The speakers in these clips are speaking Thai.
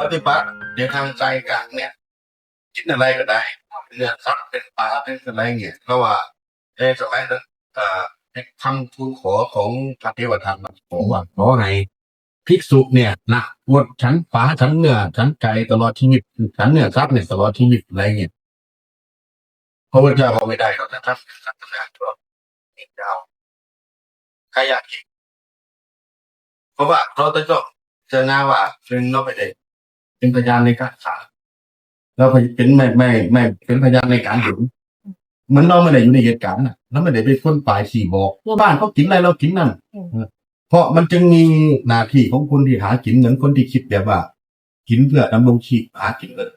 ปฏิบัติในทางใจกลางเนี่ยกินอะไรก็ได้เนื้อสัตว์เป็นปลาเป็นอะไรเงี้ยเพราะว่าในสมัยนั้นเอ่คำทูลขอของพระเทวทัตบอกว่าขอไงภิกษุเนี่ยนะงดฉันฟ้าฉันเนื้อฉันใจตลอดชีวิตฉันเนื้อทรัพย์เนี่ยตลอดชีวิตอะไรเงี้ยพระพุทธเจ้าบอกไม่ได้หรอกนะทรัพย์ศาสนาทั่วมีดาวใครอยากกินเพราะว่าเราต้องเจอหน้าว่าเป็นเราไม่ได้ เป็นพยานในการสาเราเป็นไม่ไม่ไม่เป็นพยานในการเห็นเหมือนเราไม่ได้อยู่ในเหตุการณ์น่ะแล้วไม่ได้เป็นคนฝ่ายสี่บอกว่าบ้านเขากินอะไรเรากินนั่นเพราะมันจึงมีหน้าที่ของคนที่หากินเหมือนคนที่คิดแบบว่า กินเพื่อดำรงชีพหากินเลย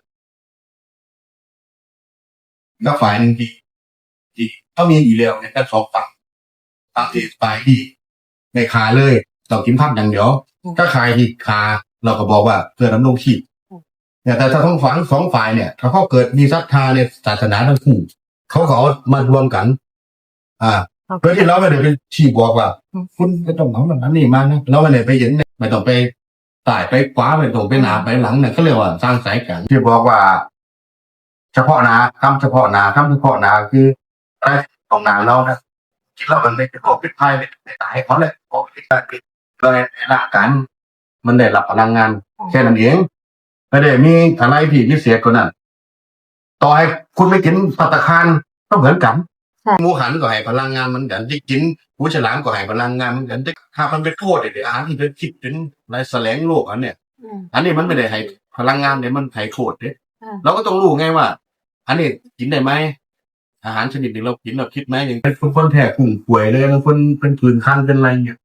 ก็ฝ่ายหนึ่งที่ที่เขามีอยู่แล้วเนี่ยแค่สองฝั่งฝั่งที่ฝ่ายที่ไม่ขายเลยต้องกินพักอย่างเดียวถ้าขายที่ขาเราก็บอกว่าเพื่อดำรงชีพ เนี่ยแต่ถ้าทั้งฝั่งสองฝ่ายเนี่ยถ้าเขาเกิดมีศรัทธาในศาสนาทั้งคู่เขาก็เอามารวมกัน อ่าเพื่อที่เราไม่ได้ไปชี้บอกว่า คุณไม่ต้องทำแบบนั้นนี่มานะเราไม่ได้ไปเห็นเนี่ยไม่ต้องไปตายไปขวาไม่ต้องไปหนาไปหลังเนี่ยเขาเรียกว่าสร้างสายกันที่บอกว่า เฉพาะนาคำเฉพาะนาคำเฉพาะนาคืออะไรของนาเรานะคิดแล้วมันไม่เป็นโรคพิษภัยไม่ตายเพราะอะไรโรคพิษภัยเลยร่างกายมันได้รับพลังงานแค่นั้นเอง ไม่ได้มีอะไรที่พิเศษกว่านั้นต่อให้คุณไม่กินปัตตาคารก็เหมือนกันหมูหันก็ให้พลังงานเหมันกันที่กินหูฉลามก็ให้พลังงานเหมือนกันแต่ถ้ามันเป็นโทษเด็ดอาหารที่เป็นคิดเป็นอะไรแสลงโลกอันเนี่ยอันนี้มันไม่ได้ให้พลังงานเดี๋ยวมันให้โทษเด้อืมเราก็ต้องรู้ไงว่า อันนี้กินได้ไหมอาหารชนิดนี้เรากินเราคิดไหมอย่างเป็นคนแพ้กลุ่มป่วยเลยบางคนเป็นผื่นคันเป็นอะไรเงี้ย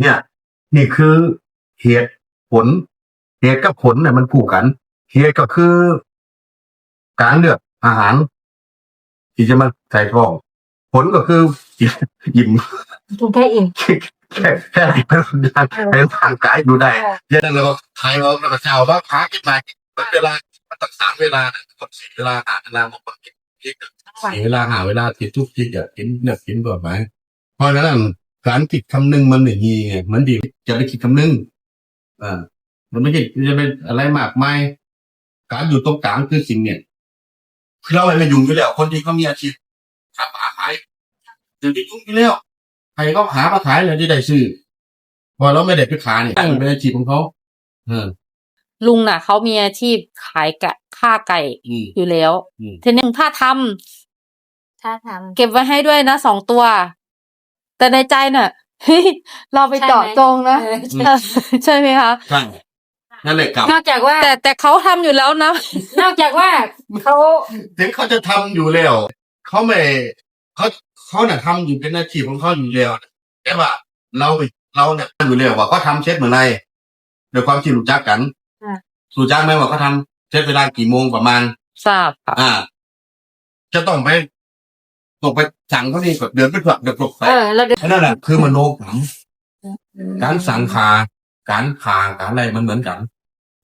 เนี่ย นี่คือเหตุผล เหตุกับผลเนี่ยมันผูกกัน เหตุก็คือ การเลือกอาหาร ที่จะมาใส่ท้อง ผลก็คืออิ่มกินแค่อิ่มแค่แค่ให้เป็นร่างให้ร่างกายดูได้เยอะแล้วก็ทายเราแล้วก็เช้าบ้างพักกินมามันเวลามันต้องสามเวลานะกดสี่เวลาหาเวลาบอกว่ากินกินสี่เวลาหาเวลาที่ทุกที่จะกินเนื้อกินก่อนไหมเพราะฉะนั้นการคิดคำนึงมันอย่างนี้ไงมันดีจะได้คิดคำนึงอ่า มันไม่ใช่จะเป็นอะไรมากมายการอยู่ตรงกลางคือสิ่งเนี่ยคือเราไม่ไปยุ่งอยู่แล้ว คนที่เขามีอาชีพค้าขายจะไปยุ่งอยู่แล้วใครเขาหามาขายเลยที่ได้ซื้อเพอเราไม่ได้ไปขายนี่มันเป็นอาชีพของเขาเออลุงน่ะเขามีอาชีพขายกะฆ่าไก่อืมอยู่แล้วอืมทีนี้ถ้าทำถ้าทเก็บไว้ให้ด้วยนะสองตัว แต่ในใจน่ะเฮ้ยเราไปเจาะจงนะเออเออใช่ไหมคะใช่ นั่นแหละกับำนอกจากว่า แต่แต่เขาทำอยู่แล้วนะ นอกจากว่าเขาถึงเขาจะทำอยู่แล้ว เขาไม่เขาเขาเนี่ยทำอยู่เป็นอาชีพของเขาอยู่แล้วแต่ว่าเราเราเนี่ยอยู่แล้วว่าเขาทำเช็ดเหมือนไรโดยความที่รู้จักกันรู้จักไหมว่าเขาทำเช็ดเวลากี่โมงประมาณ ทราบค่ะ อ่า จะต้องไปต้องไปสั่งเขานี่ก็เดือนไปฝักเดือนปลุกไปเออเราเดินนั่นแหละคือมโนกรรมการสั่งขา การขาการอะไรมันเหมือนกัน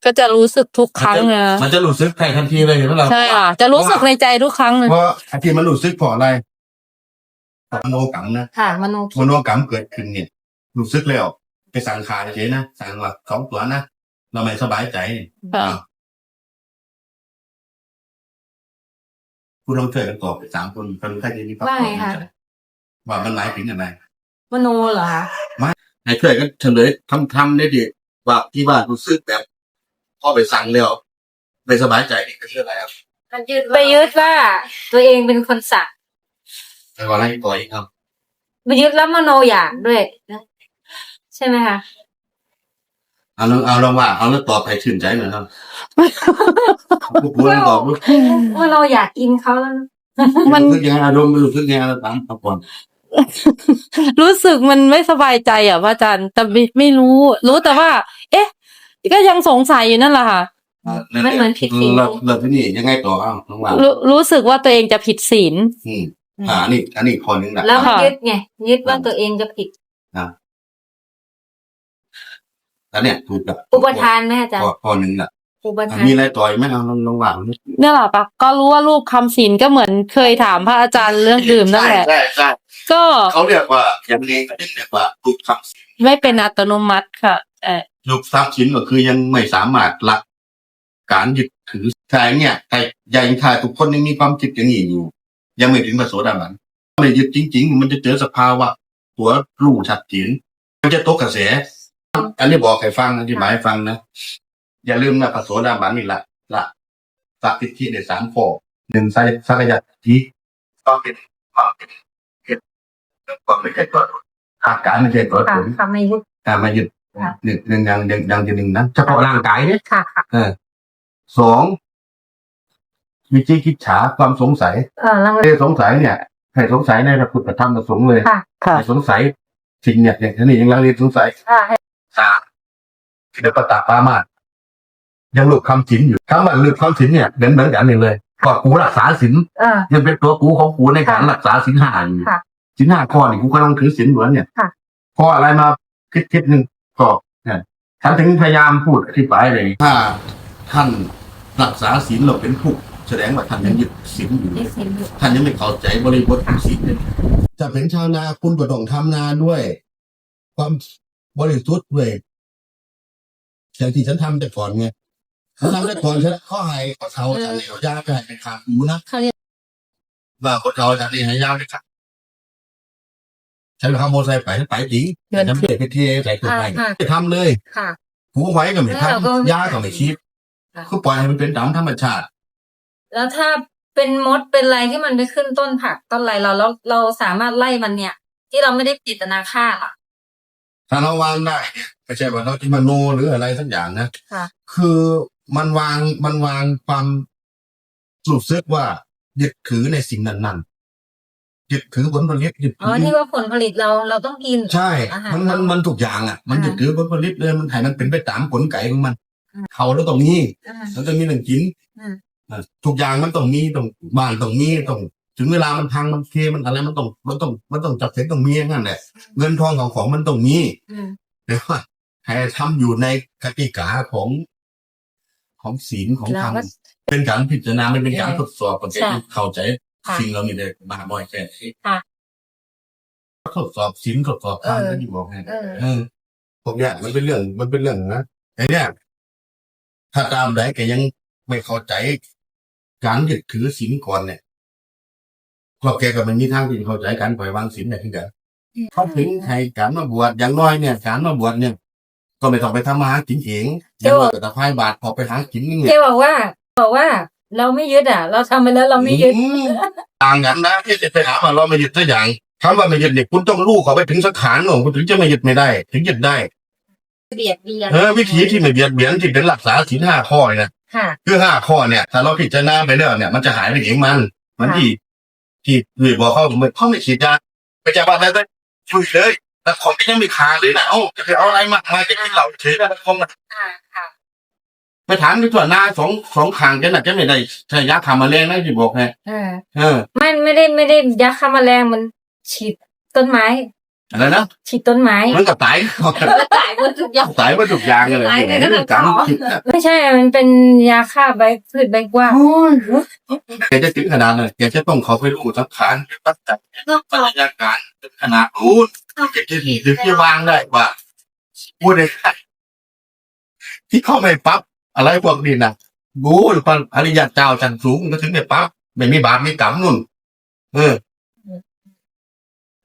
ก็จะรู้สึกทุกครั้งนะมันจะรู้สึกใครทันทีเลยเห็นไหมเราใช่ค่ะ จะรู้สึกในใจทุกครั้งเลยเพราะไอ้ที่มันรู้สึกเพราะอะไรมโนกรรมนะค่ะมโนมโนกรรมเกิดขึ้นเนี่ยรู้สึกแล้วไปสั่งขาเฉยๆนะสั่งว่าสองตัวนะเราไม่สบายใจค่ะอ้าวคุณลองช่วยกันตอบไปสามคนคนใครจะมีคำตอบว่าไงคะว่ามันหมายถึงอะไรมโนเหรอคะ ให้ช่วยกันเฉลยทำทำได้ดีว่าที่ว่ารู้สึกแบบพ่อไปสั่งแล้วไม่สบายใจนี่ก็คืออะไรครับมันยึดไปยึดว่าตัวเองเป็นคนสั่งไปว่าอะไรต่ออีกครับไปยึดแล้วมโนอยากด้วยนะใช่ไหมคะเอาลองเอาลองว่าเอาแล้วตอบให้ชื่นใจหน่อยครับผู้ป่วยตอบรู้มโนอยากกินเขาแล้วมันสึกยังไงอารมณ์รู้สึกยังไงเราตามครับก่อน รู้สึกมันไม่สบายใจอะพระอาจารย์แต่ไม่ไม่รู้ รู้แต่ว่า เอ๊ะ ก็ยังสงสัยอยู่นั่นแหละค่ะมันเหมือนผิดศีลเราเราที่นี่ยังไงต่ออ้าวน้องว่ารู้รู้สึกว่าตัวเองจะผิดศีล อืมอ่าอันนี้ อันนี้ข้อหนึ่งนะแล้วมันค่ะยึดไงยึดว่าตัวเองจะผิดอันเนี้ยถูกกับอุปทานไหมอาจารข้อย์ ข้อหนึ่งน่ะ อุปทานมีอะไรต่ออีกไหมเอาลองลองว่าดูเนี่ยแหละปะก็รู้ว่ารูปคำศีลก็เหมือนเคยถามพระอาจารย์เรื่องดื่มนั่นแหละ ใช่ใช่ก็เขาเรียกว่าอย่างนี้เขาเรียกว่าถูกทรัพย์ไม่เป็นอัตโนมัติค่ะเออถูกทรัพย์สินก็คือยังไม่สามารถละการยึดถือแต่เนี่ยแต่ยังถ้าทุกคนยังมีความคิดอย่างนี้อยู่ ยังไม่ถึงพระโสดาบันไม่ยึดจริง ๆ มันจะเจอสภาวะตัวรู้ชัดเจนมันจะตกกระแสอันนี้บอกให้ฟังอธิบายให้ฟังนะ อย่าลืมนะพระโสดาบันนี่ละละสักทิฏฐิในสามข้อหนึ่งสักสักยะทิก็เป็นความเป็นเหตุความไม่ใช่ตัวตนอาการไม่ใช่ตัวตนค่ะไม่ยึดอ่ามายึดหนึ่งหนึ่งอย่างอย่างอย่างที่หนึ่งนะเฉพาะร่างกายเนี่ยค่ะค่ะเออสองวิจิกิจฉาความสงสัยเออลังเลเออสงสัยเนี่ยให้สงสัยในพระพุทธธรรมประสงค์เลยค่ะค่ะสงสัยสิ่งเนี่ยอย่างนี้ยังลังเลสงสัยค่ะให้สามศิลปตาปามาส ยังหลุดคำสินอยู่คำว่าหลุดคำสินเนี่ยเหมือนเหมือนกันนี่เลยก็กูรักษาสินเออยังเป็นตัวกูของกูในการค่ะรักษาสินห้าอยู่ค่ะสินห้าข้อนี่กูก็ต้องถือสินเหมือนเนี่ยค่ะพออะไรมาคิดคิดหนึ่งก็เนี่ยฉันถึงพยายามพูดอธิบายเลย ถ้าท่านรักษาศีลเราเป็นทุกข์แสดงว่าท่านยังยึดศีลอยู่ยึดศีลอยู่ท่านยังไม่เข้าใจบริบทของศีลเลยจะเป็นชาวนาคุณก็ต้องทำนาด้วย ความบริสุทธิ์ด้วยอย่างที่ฉันทำแต่ก่อนไง ฉันทำแต่ก่อนฉันข้อหายข้อเท้าฉันเหนียวยากไปเป็นขาหูนะเขาเรียกว่าคนเราจะนี่หายาวเลยครับฉันขับมอเตอร์ไซค์ไปฉันไปจริงแต่ฉันไม่ได้ไปเทใส่ตัวไปไม่ทำเลยค่ะหูไว้ก็ไม่แล้วเราก็ทำยาก็ไม่คิดค่ะคือปล่อยให้มันเป็นตามธรรมชาติ แล้วถ้าเป็นมดเป็นอะไรที่มันไปขึ้นต้นผักต้นอะไรเราเราเราสามารถไล่มันเนี่ย ที่เราไม่ได้ปิดนาฆ่าล่ะถ้าเราวางได้เนี่ยไม่ใช่ว่าเราที่มโนหรืออะไรสักอย่างนะค่ะคือ มันวางมันวางความรู้สึกว่ายึดถือในสิ่งนั้นๆยึดถือผลผลิตยึดอ๋ถือที่ว่าผลผลิตเราเราต้องกิน ใช่ อาหารมันมันมันทุกอย่างอะ มันอ่า ยึดถือผลผลิตเลยมันให้มันเป็นไปตามผลไก่ของมันอืมเขาแล้วต้องมีอ่า แล้วต้องมีหนึ่งกินอืมอะทุกอย่างมันต้องมีต้องบ้านต้องมีต้องถึงเวลามันพังมันเคมันอะไรมันต้องมันต้องมันต้องจับเสร็จต้องมีอย่างนั้นแหละเงินทองของของมันต้องมี อืม แต่ว่าให้ทำอยู่ในกติกาของ ของศีลของธรรมเราก็เป็นการพิจารณาไม่เป็นการใช่ทดสอบประเภทใช่ที่เข้าใจค่ะสิ่งเรานี่ได้มาบ่อยแค่ไหนค่ะทดสอบศีลทดสอบธรรมเออก็อยู่บอกให้เออเออผมเนี่ยมันเป็นเรื่องมันเป็นเรื่องนะไอ้เนี่ยถ้าตามใดแกยังไม่เข้าใจการยึดถือศีลก่อนเนี่ยก็แกก็ไม่มีทางที่จะเข้าใจการปล่อยวางศีลเนี่ยถึงกันเขาถึงให้การมาบวชอย่างน้อยเนี่ยการมาบวชเนี่ย ก็ไม่ต้องไปทำมาหากินเองอย่างน้อยก็ตะพายบาทพอไปหากินนี่เจ๊บอกว่า บอกว่า เราไม่ยึดอะ เราทำไปแล้วเราไม่ยึดอืมต่างกันนะที่จะไปหาว่าเราไม่ยึดสักอย่างคำว่าไม่ยึดเนี่ยคุณต้องรู้เขาไปถึงสักขานของคุณถึงจะไม่ยึดไม่ได้ ถึงยึดได้เบียดเบียนเออวิธีที่ไม่เบียดเบียนที่เป็นรักษาศีลห้าข้อเนี่ยค่ะคือห้าข้อเนี่ย ถ้าเราพิจารณาไปแล้วเนี่ย มันจะหายไปเองมัน มันที่ที่หรือบอกเขาไม่เขาไม่ฉีดยาไปจากบ้านได้ได้ช่วยเลย แต่ของที่ยังไม่คาเลยนะเอ้าจะไปเอาอะไรมามาจะกินเหล้าเฉยๆนะคงนะอ่าค่ะ ไปถามดูตัวหน้าสองสองขางกันน่ะจะไม่ได้ใช้ยาฆ่าแมลงนะที่บอกไงเออ เออไม่ไม่ได้ไม่ได้ยักษ์ฆ่าแมลงมันฉีดต้นไม้ อะไรนะฉีดต้นไม้ มันก็ตายตายหมดทุกอย่าง ตายมาทุกอย่างเลยตายไปก็เรื่องการต้องขอ คิดนะไม่ใช่ มันเป็นยาฆ่าใบพืชใบกว้างแกจะถึงขนาดเลยแกจะต้องเขาไปรู้สังขารตั้งแต่ปัญญาการถึงขนาด นู้นแกจะถึงที่วางได้ว่าพูดได้ที่เข้าไม่ปั๊บอะไรพวกนี้นะบูหรือปอริยะเจ้าจันสูงก็ถึงได้ปั๊บไม่มีบาปมีกรรมนุ่น เออ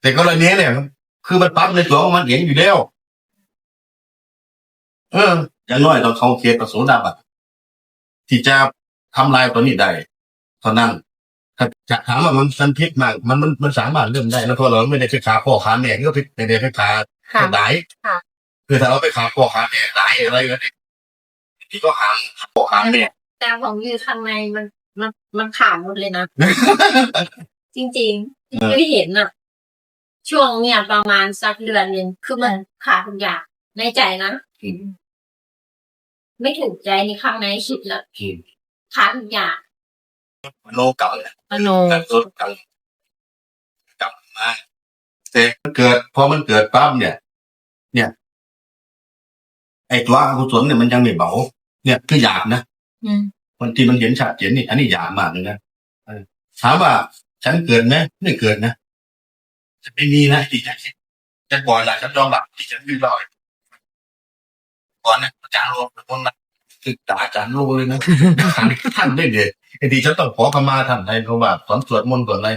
แต่กรณีเนี่ย คือมันปั๊บในตัวของมันเองอยู่แล้วเอออย่างน้อยเราเข้าเขตประโสดาบันที่จะทำลายตัวนี้ได้เท่านั้น จะถามว่ามันสันพิษมากมันมันมันสามารถเริ่มได้นะเพราะเราไม่ได้ไปขาพ่อขาแม่ก็ไม่ได้ไปขาค่ะไหนค่ะคือถ้าเราไปขาพ่อขาแม่ตายอะไรกันเนี่ยที่ก็หามพ่อขาแม่แต่ของอยู่ข้างในมันมันมันขาดหมดเลยนะ จริงๆที่เออไม่เห็นอะช่วงเนี่ยประมาณสักเดือนหนึงคือมันขาดทุกอย่างในใจนะไม่ถูกใจในข้างในสุดละขาดทุกอย่าง โนเก่าเนี่ยมโนแล้วรถกลับกลับมาแต่มันเกิดพอมันเกิดปั๊บเนี่ย เนี่ย ไอ้ตัวอกุศลเนี่ยมันยังไม่เบาเนี่ยคือหยาบนะอืมบางทีมันเห็นชัดเจนนี่อันนี้หยาบมากเลยนะเออถามว่าฉันเกิดไหมไม่เกิดนะจะไม่มีนะที่จะจะก่อนหละฉันยอมรับที่ฉันยืนรอยก่อนนะอาจารย์รวมคนนะศึกษาอาจารย์รู้เลยนะท่านท่านได้เด็ด ไอ้ที่ฉันต้องขอขมาท่านไทยเขาว่าสอนสวดมนต์ก่อนอะไร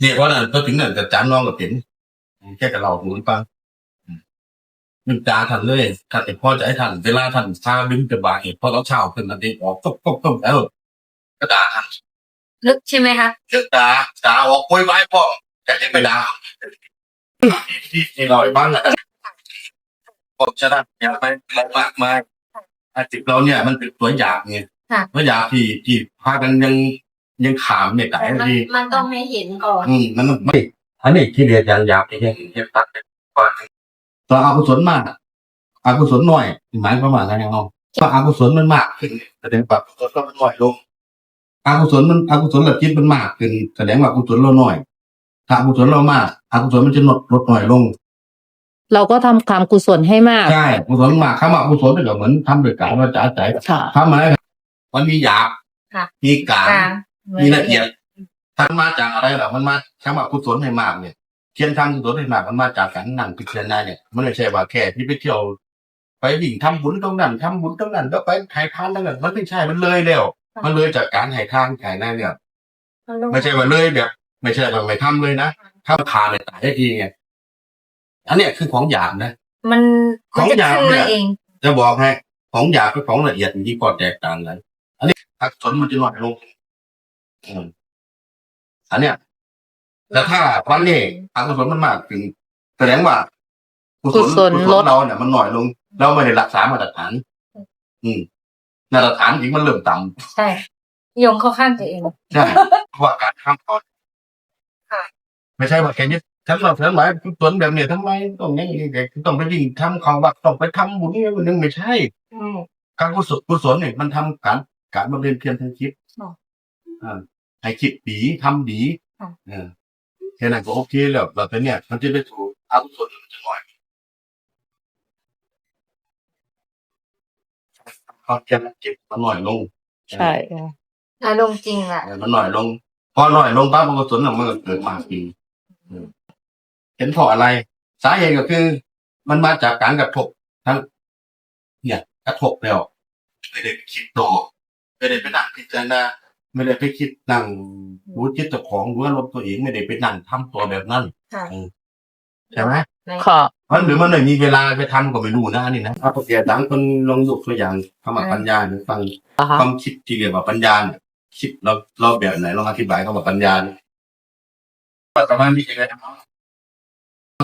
เนี่ยเพราะนั้นพอถึงนั่นอาจารย์น้องกับเห็นแค่กับเราหูฟังนึกตาท่านเลยท่านเอกพ่อจะให้ท่านเวลาท่านซาบินกระบาเหตุพอเราเช้าขึ้นนั่นเองออกก็ก็ก็แล้วก็ด่าท่านลึกใช่ไหมคะเลิกด่าด่าออกโวยวายพ่อแต่ยังไม่ด่าที่ที่เราไอ้บ้านแหละผมจะได้อย่าไปเรามากมายอาจิตเราเนี่ยมันเป็นตัวอย่างไง ค่ะตัวอย่างที่ที่พากันยังยังขามเนี่ยแต่มันที่มันต้องให้เห็นก่อนอืมมันไม่อันนี้ที่เรียนอย่างหยาบที่ยังยังตัดก่อนตัวอกุศลมากอกุศลหน่อยหมายความว่าไงเนาะถ้าอกุศลมันมากขึ้นแสดงว่าอกุศลก็มันน้อยลงอกุศลมันอกุศลละจิตมันมากขึ้นแสดงว่าอกุศลเราน้อย ถ้าอกุศลเรามากอกุศลมันจะลดลดน้อยลงเราก็ทำความกุศลให้มาก ใช่อกุศลมากคำว่าอกุศลก็เหมือนทำโดยการว่าจ๋าใจค่ะทำอะไร มันมีหยาบค่ะ มีกลางกลางมีละเอียดถ้ามันมาจากอะไรล่ะมันมาคำว่ากุศลให้มากเนี่ยเทียนทำกุศลให้มากมันมาจากการนั่งพิจารณาเนี่ยมันไม่ใช่ว่าแค่ที่ไปเที่ยวไปวิ่งทำบุญตรงนั้นทำบุญตรงนั้นแล้วไปไถ่ทานตรงนั้นมันไม่ใช่มันเลยแล้วมันเลยจากการไถ่ทานไถ่นั่นเนี่ยไม่ใช่ว่าเลยแบบ ไม่ใช่ว่าไม่ทำเลยนะถ้าทานเนี่ยตายได้ทีไงอันเนี้ยคือของหยาบนะมันขอมันงจะหยาบขึ้นเนี่มายเองจะบอกให้ของหยาบกับของละเอียดมันที่พอแตกต่างกัน อันนี้อกุศลมันจะน้อยลงอืมอันเนี้ยแต่ถ้าวันนี้อกุศลมันมากถึงแสดงว่ากุกุศลลด เราเนี่ยมันน้อยลง เราไม่ได้รักษามาตรฐาน อืมมาตรฐานจริงมันเริ่มต่ำใช่โยงเข้าข้างตัวเอง ใช่เพราะว่าการข้ามก่อนค่ะ ไม่ใช่ว่าแค่นี้ฉันเราฉันหมายสวนแบบเนี้ยทำไมต้องอย่างนี้ต้องไปวิ่งทำของบักต้องไปทำบุญนี่มันนึงไม่ใช่ อืม การกุศลกุศลเนี่ยมันทำการ การบำเพ็ญเพียรทางคิดอ๋ออ่าให้คิดดีทำดีค่ะเออแค่นั้นก็โอเคแล้วแบบนี้เนี่ยมันจะได้ถูกอกุศลมันจะน้อยเขาแค่นั้นเจ็บมันน้อยลง ใช่ค่ะอารมณ์จริงแหละเออมันน้อยลง พอน้อยลงปั๊บอกุศลน่ะมันก็เกิดมากจริงเออเห็นเพราะอะไร สาเหตุก็คือ มันมาจากการกระทบทั้งเนี่ยกระทบแล้วไม่ได้คิดโตอ ไม่ได้ไปนั่งพิจารณาไม่ได้ไปคิดนั่งรู้จิตเจ้าของรู้อารมณ์ตัวเองไม่ได้ไปนั่งทำตัวแบบนั้นค่ะเออใช่ไหมค่ะมันหรือมันไม่มีเวลาไปทำก็ไม่รู้นะอันนี่นะเอาเกียรตังคนลองยกตัวอย่างคำว่าปัญญาหรือฟังอ่าฮะความคิดที่เรียกว่าปัญญาเนี่ยคิดเราเราแบบไหนลองอธิบายคำว่าปัญญาเนี่ยประมาณนี้ยังไงครับ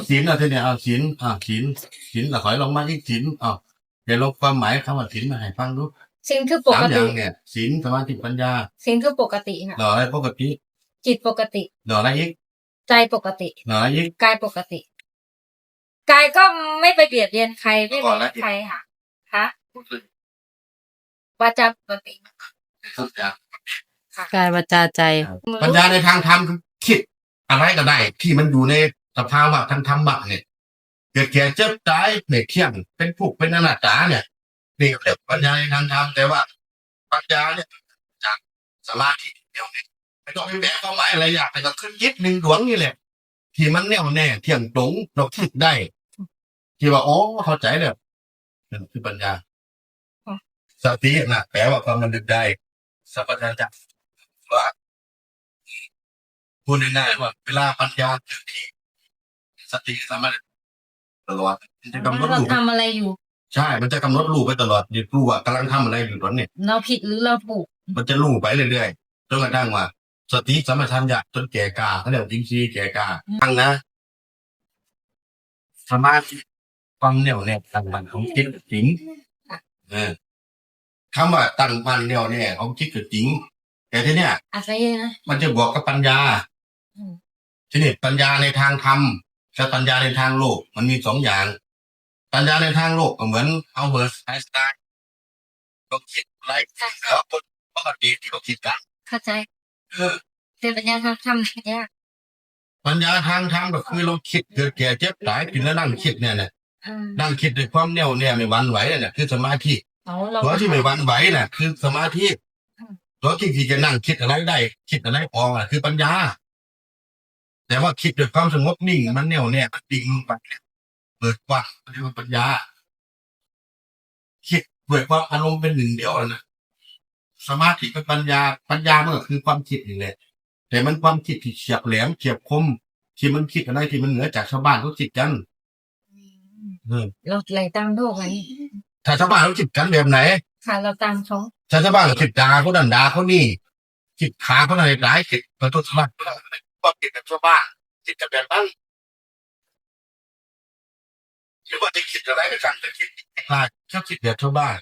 ศีลอะทีเนี่ยเอาศีลอ่าศีลศีลเราขอให้ลองมาอีกศีลอ้าวเดี๋ยวลองความหมายคำว่าศีลมาให้ฟังดู สิ่งคือปสามกอติย่างเนี่ยศีลสมาธิปัญญาสิ่งคือปกติค่ะ หล่ออะไรปกติจิตปกติ หล่ออะไรอีกใจปกติ หล่ออะไรอีก กายปกติ กายก็ไม่ไปเบียดเบียนใครไม่ก่มีอนละใครค่ะคะวาจาปกติทุกอย่างกายวาจาใจ ปัญญาในทางธรรมคือคิดอะไรก็ได้ ที่มันอยู่ในสภาวะทางธรรมะเนี่ยเกิดแก่เจ็บตายเนี่ยเที่ยงเป็นผูกเป็นอนัตตาเนี่ย นี่ก็เรียกปัญญาในทางธรรมแต่ว่าปัญญาเนี่ยจากสมาธิเดียวเนี่ยไม่ต้องไปแบกเอาไว้อะไรอยากแต่ก็ขึ้นยึดหนึ่งดวงนี่แหละ ที่มันแน่วแน่เที่ยงตรงเราคิดได้ ที่ว่าอ๋อเข้าใจเลยนั่นคือปัญญาสตินะแปลว่าความระลึกได้สัพพัญญะว่าพูดง่ายๆว่าเวลาปัญญาเกิดที่สติสามารถตลอดมันจะกำหนดเรารูปทำอะไรอยู่ ใช่ มันจะกำหนดรูปไปตลอดอยู่รู้ว่ากำลังทำอะไรอยู่ตอนเนี้ยเราผิดหรือเราถูก มันจะรู้ไปเรื่อยๆจนกระทั่งว่า สติสัมปชัญญะจนแก่กล้าเขาเรียกว่าจริงซีแก่กล้าตั้งนะสมาธิฟังแนวแน่ตั้งมันของจิตจริงเออคำว่าตั้งมันแนวแน่ของจิตกับจริง แต่ทีเนี้ยอะไรนะมันจะบวกกับปัญญาอืมทีนี้ปัญญาในทางธรรมกับปัญญาในทางโลก มันมีสองอย่าง ปัญญาในทางโลกก็เหมือนเอาเวิร์สไอน์สไตน์ก็คิดอะไรแล้วคนปกติที่เขาคิดกันเข้าใจเออเป็นปัญญาทางธรรมเนี่ยากปัญญาทางธรรมก็คือเราคิดเกิดแก่เจ็บตายกินแล้วนั่งคิดเนี่ยเนี่ยอืมนั่งคิดด้วยความแน่วแน่ไม่หวันไหวเนี่ยคือสมาธิเอาเราตัวที่ไม่หวันไหวน่ะ คือสมาธิอืมตัวที่ที่จะนั่งคิดอะไรได้ คิดอะไรออกอะคือปัญญา แต่ว่าคิดด้วยความสงบนิ่งมันแน่วแน่มันดิ่งลงไปเนี่ย เปิดกว้างเรียกว่าปัญญาคิดด้วยความอารมณ์เป็นหนึ่งเดียวนะสมาธิกับปัญญาปัญญามันก็คือความคิดนี่แหละแต่มันความคิดที่เฉียบแหลมเฉียบคมที่มันคิดอะไรที่มันเหนือจากชาวบ้านเขาคิดกันเออเราไหลตามโลกไงถ้าชาวบ้านเขาคิดกันแบบไหนค่ะเราตามเขาชาวบ้านเขาคิดด่าเขาดันด่าเขานี่คิดขาเขาอะไรร้ายคิดประตูสมัครก็คิดแบบชาวบ้านคิดแบบนั้น หรือว่าจะคิดอะไรก็ช่างแต่คิดพลาดชอบคิดแบบชาวบ้าน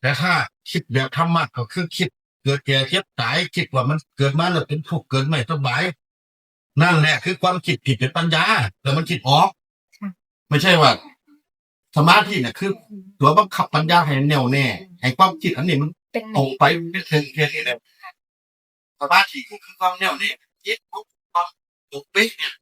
แต่ถ้าคิดแบบธรรมะก็คือคิด เกิดแก่เจ็บตายคิดว่ามันเกิดมาแล้วเป็นทุกข์เกิดไม่สบายนั่นแหละคือความคิดผิดเป็นปัญญาแล้วมันคิดออก ไม่ใช่ว่าสมาธิเนี่ยคือ ตัวบังคับปัญญาให้แน่วแน่ให้ความคิดอันนี้มันเป็นตรงไปไม่ถึงแค่นี้เลยสมาธิก็คือความแน่วแน่ยึดปุ๊บปั๊บตกเป๊ะเนี่ย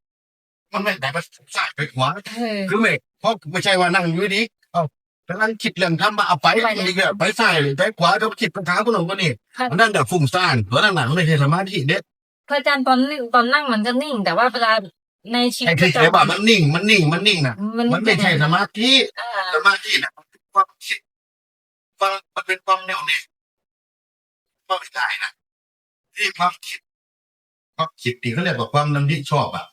มันไม่ได้ไปซ้ายไปขวาเออคือไม่ เพราะไม่ใช่ว่านั่งอยู่ดีเอ้าแต่นั่งคิดเรื่องทำมาเอาไปไปอีกแล้วไปซ้ายหรือไปขวาต้องคิดปัญหาคนหนึ่งคนนี้ค่ะมันนั่นแบบฟุ้งซ่านตัวนั่นน่ะมันไม่ใช่สมาธิเด็ดพระอาจารย์ตอนนิ่งตอนนั่งมันก็นิ่ง แต่ว่าเวลาในชีวิไอ้ตที่ใช่ว่ามันนิ่งมันนิ่งมันนิ่งนะมันมันไม่ใช่สมาธิอ่าสมาธินะมันเป็นความคิดความมันเป็นความแน่วแน่ความไม่ได้นะที่ความคิดความคิดที่เขาเรียกว่าความดำริชอบอะ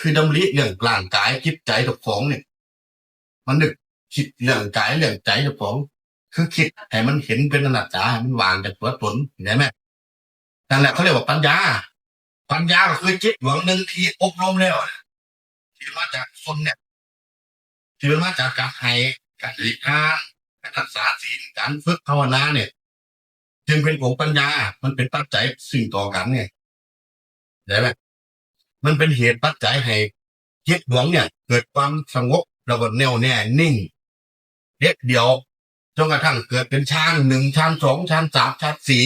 คือดำริเรื่องร่างกายจิตใจเจ้าของเนี่ย มันนึกคิดเรื่องกายเรื่องใจเจ้าของ คือคิดให้มันเห็นเป็นอนัตตาให้มันวางจากตัวตนเห็นไหมนั่นแหละเขาเรียกว่าปัญญา ปัญญาก็คือจิตดวงหนึ่งที่อบรมแล้วที่มาจากคนเนี่ยที่มันมาจากการให้การหลีกทางการรักษาศีลการฝึกภาวนาเนี่ยจึงเป็นของปัญญา มันเป็นปัจจัยสิ่งต่อกันไงได้ไหม มันเป็นเหตุปัจจัยให้จิตดวงเนี่ย เกิดความสงบแล้วก็แน่วแน่นิ่งเด็ดเดียวจนกระทั่งเกิดเป็นชานหนึ่งชานสองชานสามชานสี่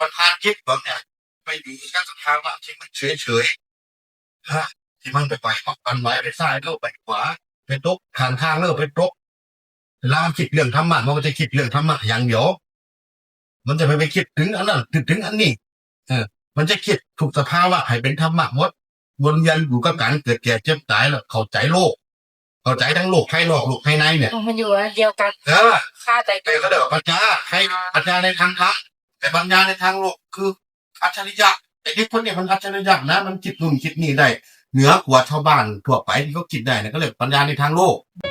ประธานจิตดวงเนี่ยไปอยู่กับสภาวะที่มันเฉยเฉยฮะที่มันไปไปปักกันไว้ไปซ้ายแล้วไปขวาไปตกทางทางแล้วไปตกเวลามคิดเรื่องธรรมะมันก็จะคิดเรื่องธรรมะอย่างเดียวมันจะไปไปคิดถึงอันนั้นถึงถึงอันนี้ เออ มันจะคิดถูกสภาวะให้เป็นธรรมะหมดวนเวียนอยู่กับการเกิดแก่เจ็บตายแล้วเข้าใจโลก เข้าใจทั้งโลกภายนอกโลกภายในเนี่ยมันอยู่อันเดียวกันเออค่าใจแต่ก็เรียกว่าปัญญาให้ปัญญาในทางธรรมแต่ปัญญาในทางโลกคืออัจฉริยะแต่ที่คนเนี่ยมันอัจฉริยะนะ มันคิดนู่นคิดนี่ได้ เหนือกว่าชาวบ้านทั่วไปที่เขาคิดได้นะก็เรียกปัญญาในทางโลกอ